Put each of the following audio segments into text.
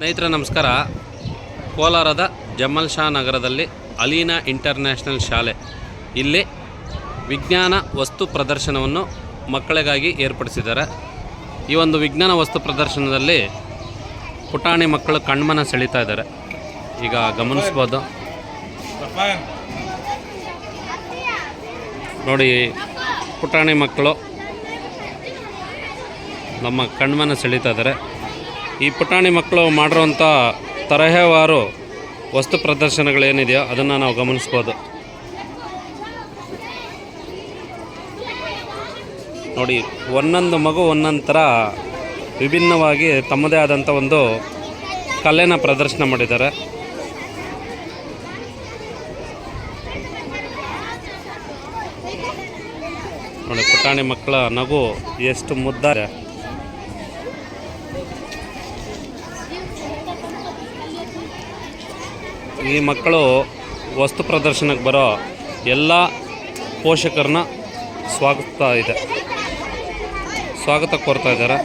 ಸ್ನೇಹಿತರೆ, ನಮಸ್ಕಾರ. ಕೋಲಾರದ ಜಮಲ್ ಶಾ ನಗರದಲ್ಲಿ ಅಲೀನಾ ಇಂಟರ್ನ್ಯಾಷನಲ್ ಶಾಲೆ. ಇಲ್ಲಿ ವಿಜ್ಞಾನ ವಸ್ತು ಪ್ರದರ್ಶನವನ್ನು ಮಕ್ಕಳಿಗಾಗಿ ಏರ್ಪಡಿಸಿದ್ದಾರೆ. ಈ ಒಂದು ವಿಜ್ಞಾನ ವಸ್ತು ಪ್ರದರ್ಶನದಲ್ಲಿ ಪುಟಾಣಿ ಮಕ್ಕಳು ಕಣ್ಮನ ಸೆಳೀತಾ ಇದ್ದಾರೆ. ಈಗ ಗಮನಿಸ್ಬೋದು. ನೋಡಿ, ಪುಟಾಣಿ ಮಕ್ಕಳು ನಮ್ಮ ಕಣ್ಮನ ಸೆಳೀತಾ ಇದ್ದಾರೆ. ಈ ಪುಟಾಣಿ ಮಕ್ಕಳು ಮಾಡಿರುವಂಥ ತರಹೇವಾರು ವಸ್ತು ಪ್ರದರ್ಶನಗಳೇನಿದೆಯೋ ಅದನ್ನು ನಾವು ಗಮನಿಸ್ಬೋದು. ನೋಡಿ, ಒಂದೊಂದು ಮಗು ಒಂದೊಂದು ಥರ ವಿಭಿನ್ನವಾಗಿ ತಮ್ಮದೇ ಆದಂಥ ಒಂದು ಕಲೆನ ಪ್ರದರ್ಶನ ಮಾಡಿದ್ದಾರೆ. ನೋಡಿ, ಪುಟಾಣಿ ಮಕ್ಕಳ ನಗು ಎಷ್ಟು ಮುದ್ದಾರೆ ಈ ಮಕ್ಕಳು ವಸ್ತು ಪ್ರದರ್ಶನಕ್ಕೆ ಬರೋ ಎಲ್ಲ ಪೋಷಕರನ್ನ ಸ್ವಾಗತ ಇದೆ. ಸ್ವಾಗತ ಕೋರ್ತಾ ಇದ್ದಾರೆ.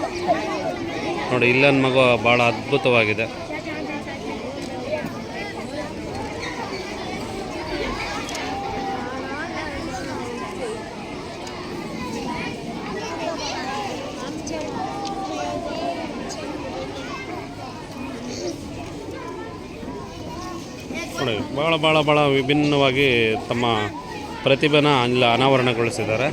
ನೋಡಿ ಇಲ್ಲೊಂದು ಮಗು ಭಾಳ ಅದ್ಭುತವಾಗಿದೆ. ನೋಡಿ ಭಾಳ ಭಾಳ ಭಾಳ ವಿಭಿನ್ನವಾಗಿ ತಮ್ಮ ಪ್ರತಿಭೆನ ಅನಿಲ ಅನಾವರಣಗೊಳಿಸಿದ್ದಾರೆ.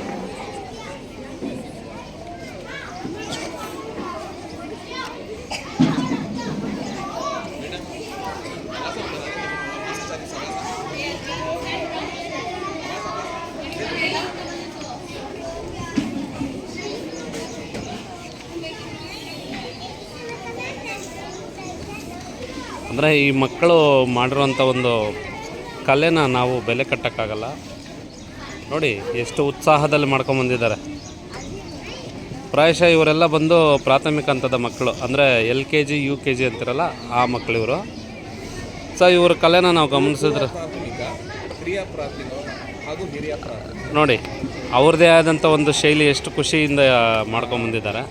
ಅಂದರೆ ಈ ಮಕ್ಕಳು ಮಾಡಿರುವಂಥ ಒಂದು ಕಲೆನ ನಾವು ಬೆಲೆ ಕಟ್ಟೋಕ್ಕಾಗಲ್ಲ. ನೋಡಿ, ಎಷ್ಟು ಉತ್ಸಾಹದಲ್ಲಿ ಮಾಡ್ಕೊಂಬಂದಿದ್ದಾರೆ ಪ್ರಾಯಶಃ ಇವರೆಲ್ಲ ಬಂದು ಪ್ರಾಥಮಿಕ ಹಂತದ ಮಕ್ಕಳು, ಅಂದರೆ L K G, U K G ಅಂತಿರಲ್ಲ, ಆ ಮಕ್ಕಳು ಇವರು. ಸೊ ಇವ್ರ ಕಲೆನ ನಾವು ಗಮನಿಸಿದ್ರೆ ನೋಡಿ, ಅವ್ರದ್ದೇ ಆದಂಥ ಒಂದು ಶೈಲಿ ಎಷ್ಟು ಖುಷಿಯಿಂದ ಮಾಡ್ಕೊಂಬಂದಿದ್ದಾರೆ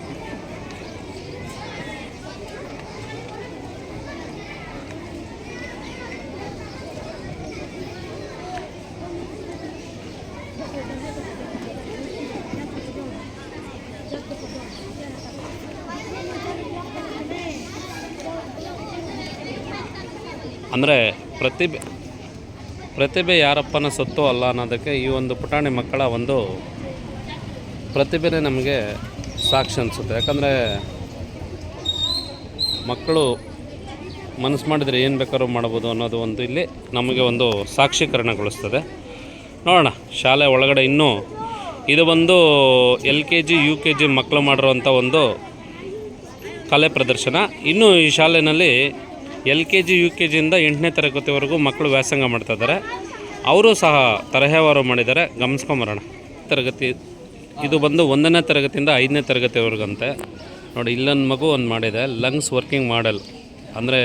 ಅಂದರೆ ಪ್ರತಿಭೆ ಪ್ರತಿಭೆ ಯಾರಪ್ಪನ ಸೊತ್ತು ಅಲ್ಲ ಅನ್ನೋದಕ್ಕೆ ಈ ಒಂದು ಪುಟಾಣಿ ಮಕ್ಕಳ ಒಂದು ಪ್ರತಿಭೆನೇ ನಮಗೆ ಸಾಕ್ಷಿ ಅನಿಸುತ್ತೆ. ಯಾಕಂದರೆ ಮಕ್ಕಳು ಮನಸ್ಸು ಮಾಡಿದರೆ ಏನು ಬೇಕಾದ್ರೂ ಮಾಡ್ಬೋದು ಅನ್ನೋದು ಒಂದು ಇಲ್ಲಿ ನಮಗೆ ಒಂದು ಸಾಕ್ಷೀಕರಣಗೊಳಿಸ್ತದೆ. ನೋಡೋಣ, ಶಾಲೆ ಒಳಗಡೆ ಇನ್ನೂ ಇದು ಒಂದು L K G, U K G ಮಕ್ಕಳು ಮಾಡಿರುವಂಥ ಒಂದು ಕಲೆ ಪ್ರದರ್ಶನ. ಇನ್ನೂ ಈ ಶಾಲೆಯಲ್ಲಿ L K G, U K ಜಿಯಿಂದ ಎಂಟನೇ ತರಗತಿವರೆಗೂ ಮಕ್ಕಳು ವ್ಯಾಸಂಗ ಮಾಡ್ತಾ ಇದ್ದಾರೆ. ಅವರು ಸಹ ತರಹೇವಾರು ಮಾಡಿದ್ದಾರೆ. ಗಮನಿಸ್ಕೊಂಬರೋಣ ತರಗತಿ, ಇದು ಬಂದು ಒಂದನೇ ತರಗತಿಯಿಂದ ಐದನೇ ತರಗತಿವರೆಗಂತೆ. ನೋಡಿ ಇಲ್ಲೊಂದು ಮಗು ಒಂದು ಮಾಡಿದೆ. Lungs working model. ಅಂದರೆ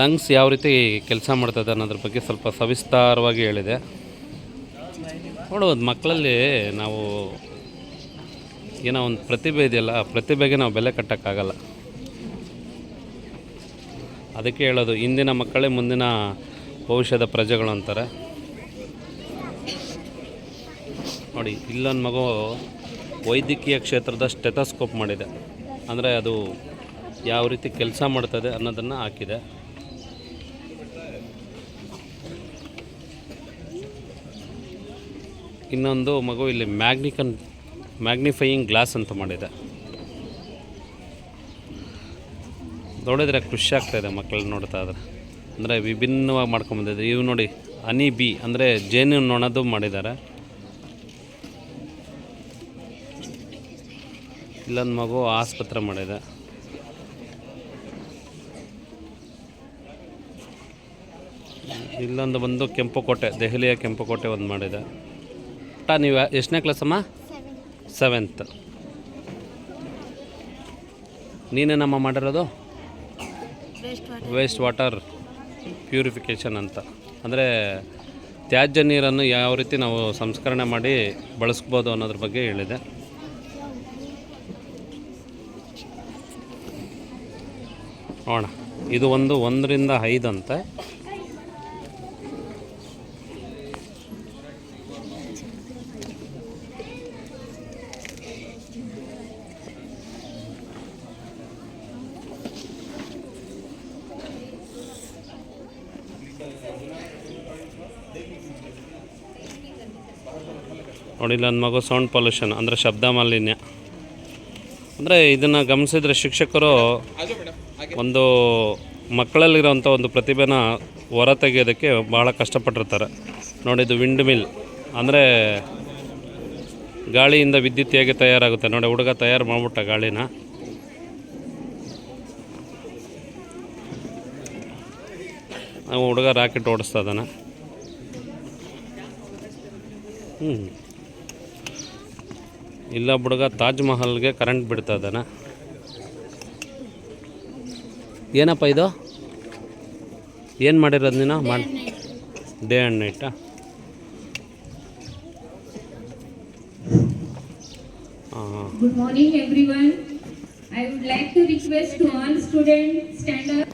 ಲಂಗ್ಸ್ ಯಾವ ರೀತಿ ಕೆಲಸ ಮಾಡ್ತದೆ ಅನ್ನೋದ್ರ ಬಗ್ಗೆ ಸ್ವಲ್ಪ ಸವಿಸ್ತಾರವಾಗಿ ಹೇಳಿದೆ. ನೋಡೋದು ಮಕ್ಕಳಲ್ಲಿ ನಾವು ಏನೋ ಒಂದು ಪ್ರತಿಭೆ ಇದೆಯಲ್ಲ, ಆ ಪ್ರತಿಭೆಗೆ ನಾವು ಬೆಲೆ ಕಟ್ಟೋಕ್ಕಾಗಲ್ಲ. ಅದಕ್ಕೆ ಹೇಳೋದು, ಇಂದಿನ ಮಕ್ಕಳೇ ಮುಂದಿನ ಭವಿಷ್ಯದ ಪ್ರಜೆಗಳು ಅಂತಾರೆ. ನೋಡಿ, ಇಲ್ಲೊಂದು ಮಗು ವೈದ್ಯಕೀಯ ಕ್ಷೇತ್ರದ ಸ್ಟೆಥೋಸ್ಕೋಪ್ ಮಾಡಿದೆ. ಅಂದರೆ ಅದು ಯಾವ ರೀತಿ ಕೆಲಸ ಮಾಡ್ತದೆ ಅನ್ನೋದನ್ನು ಹಾಕಿದೆ. ಇನ್ನೊಂದು ಮಗು ಇಲ್ಲಿ ಮ್ಯಾಗ್ನಿಕನ್ ಮ್ಯಾಗ್ನಿಫೈಯಿಂಗ್ ಗ್ಲಾಸ್ ಅಂತ ಮಾಡಿದೆ. ನೋಡಿದ್ರೆ ಖುಷಿ ಆಗ್ತಾಯಿದೆ ಮಕ್ಕಳು ನೋಡ್ತಾ ಇದ್ರೆ. ಅಂದರೆ ವಿಭಿನ್ನವಾಗಿ ಮಾಡ್ಕೊಂಬಂದಿದೆ ಇವು ನೋಡಿ ಹನಿ ಬಿ ಅಂದರೆ ಜೇನು ನೊಣದು ಮಾಡಿದ್ದಾರೆ ಇಲ್ಲೊಂದು ಮಗು ಆಸ್ಪತ್ರೆ ಮಾಡಿದೆ. ಇಲ್ಲೊಂದು ಬಂದು ಕೆಂಪುಕೋಟೆ ದೆಹಲಿಯ ಕೆಂಪುಕೋಟೆ ಒಂದು ಮಾಡಿದೆ. ಟ ನೀವು ಎಷ್ಟನೇ ಕ್ಲಾಸಮ್ಮ ಸೆವೆಂತ್ ನೀನೇನಮ್ಮ ಮಾಡಿರೋದು? ವೇಸ್ಟ್ ವಾಟರ್ ಪ್ಯೂರಿಫಿಕೇಷನ್ ಅಂತ. ಅಂದರೆ ತ್ಯಾಜ್ಯ ನೀರನ್ನು ಯಾವ ರೀತಿ ನಾವು ಸಂಸ್ಕರಣೆ ಮಾಡಿ ಬಳಸ್ಬೋದು ಅನ್ನೋದ್ರ ಬಗ್ಗೆ ಹೇಳಿದೆ. ನೋಡೋಣ. ಇದು ಒಂದು ಒಂದರಿಂದ ಐದು ಅಂತೆ ನೋಡಿ ನನ್ನ ಮಗು ಸೌಂಡ್ ಪೊಲ್ಯೂಷನ್, ಅಂದರೆ ಶಬ್ದ ಮಾಲಿನ್ಯ. ಅಂದರೆ ಇದನ್ನು ಗಮನಿಸಿದ್ರೆ ಶಿಕ್ಷಕರು ಒಂದು ಮಕ್ಕಳಲ್ಲಿರೋಂಥ ಒಂದು ಪ್ರತಿಭೆನ ಹೊರ ತೆಗೆಯೋದಕ್ಕೆ ಭಾಳ ಕಷ್ಟಪಟ್ಟಿರ್ತಾರೆ. ಇದು ವಿಂಡ್ ಮಿಲ್. ಅಂದರೆ ಗಾಳಿಯಿಂದ ವಿದ್ಯುತ್ ಹೇಗೆ ತಯಾರಾಗುತ್ತೆ? ನೋಡಿ, ಹುಡುಗ ತಯಾರು ಮಾಡ್ಬಿಟ್ಟ ಗಾಳಿನ. ನಾವು ಹುಡುಗ ರಾಕೆಟ್ ಓಡಿಸ್ತಾ ಇದ್ದಾನೆ. ಹ್ಞೂ ಇಲ್ಲ ಹುಡುಗ ತಾಜ್ ಮಹಲ್ಗೆ ಕರೆಂಟ್ ಬಿಡ್ತಾ ಇದ್ದಾನೆ. ಏನಪ್ಪ ಇದು? ಏನು ಮಾಡಿರೋದು ನೀನು? ಮಾಡಿ ಡೇ ಆ್ಯಂಡ್ ನೈಟಾ Good morning everyone. I would like to request to all students stand up.